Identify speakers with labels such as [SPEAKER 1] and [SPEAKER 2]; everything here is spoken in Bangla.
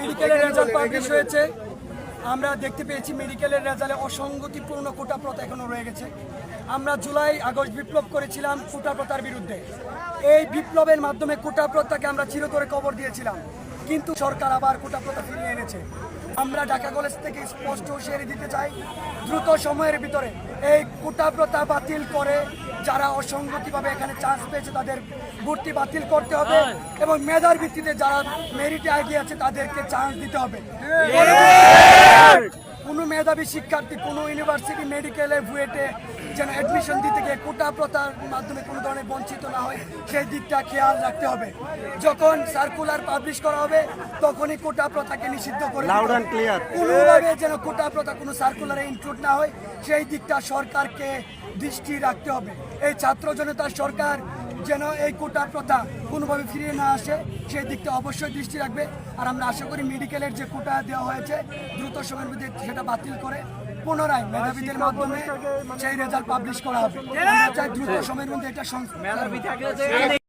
[SPEAKER 1] মেডিকেলের রেজাল্ট পাবলিশ হয়েছে। আমরা দেখতে পেয়েছি মেডিকেলের রেজাল্টে অসঙ্গতিপূর্ণ কোটা প্রথা এখনও রয়ে গেছে। আমরা জুলাই, আগস্ট বিপ্লব করেছিলাম কোটা প্রথার বিরুদ্ধে। এই বিপ্লবের মাধ্যমে কোটা প্রথাকে আমরা চিরতরে কবর দিয়েছিলাম। কিন্তু সরকার আবার কোটা প্রথা ফিরিয়ে এনেছে। আমরা ঢাকা কলেজ থেকে স্পষ্ট হুঁশিয়ারি দিতে চাই দ্রুত সময়ের ভিতরে এই কোটা প্রথা বাতিল করে যারা অসঙ্গতিভাবে এখানে চান্স পেয়েছে তাদের ভর্তি বাতিল করতে হবে এবং মেধার ভিত্তিতে যারা মেরিটে আগিয়ে আছে তাদেরকে চান্স দিতে হবে। মেধাবী শিক্ষার্থী কোনো ইউনিভার্সিটি মেডিকেলে ভুয়েটে যেন অ্যাডমিশন দিতে গিয়ে কোটা প্রথার মাধ্যমে কোনো ধরনের বঞ্চিত না হয় সেই দিকটা খেয়াল রাখতে হবে। যখন সার্কুলার পাবলিশ করা হবে তখনই কোটা প্রথাকে নিষিদ্ধ করে. কোনোভাবে যেন কোটা প্রথা কোনো সার্কুলারে ইনক্লুড না হয় সেই দিকটা সরকারকে দৃষ্টি রাখতে হবে। এই ছাত্র জনতার সরকার যেন এই কোটা প্রথা কোনোভাবে ফিরিয়ে না আসে সেই দিকটা অবশ্যই দৃষ্টি রাখবে। আর আমরা আশা করি মেডিকেলের যে কোটা দেওয়া হয়েছে দ্রুত সময়ের মধ্যে সেটা বাতিল করে পুনরায় মেধাবীদের মাধ্যমে সেই রেজাল্ট পাবলিশ করা হবে। দ্রুত সময়ের মধ্যে এটা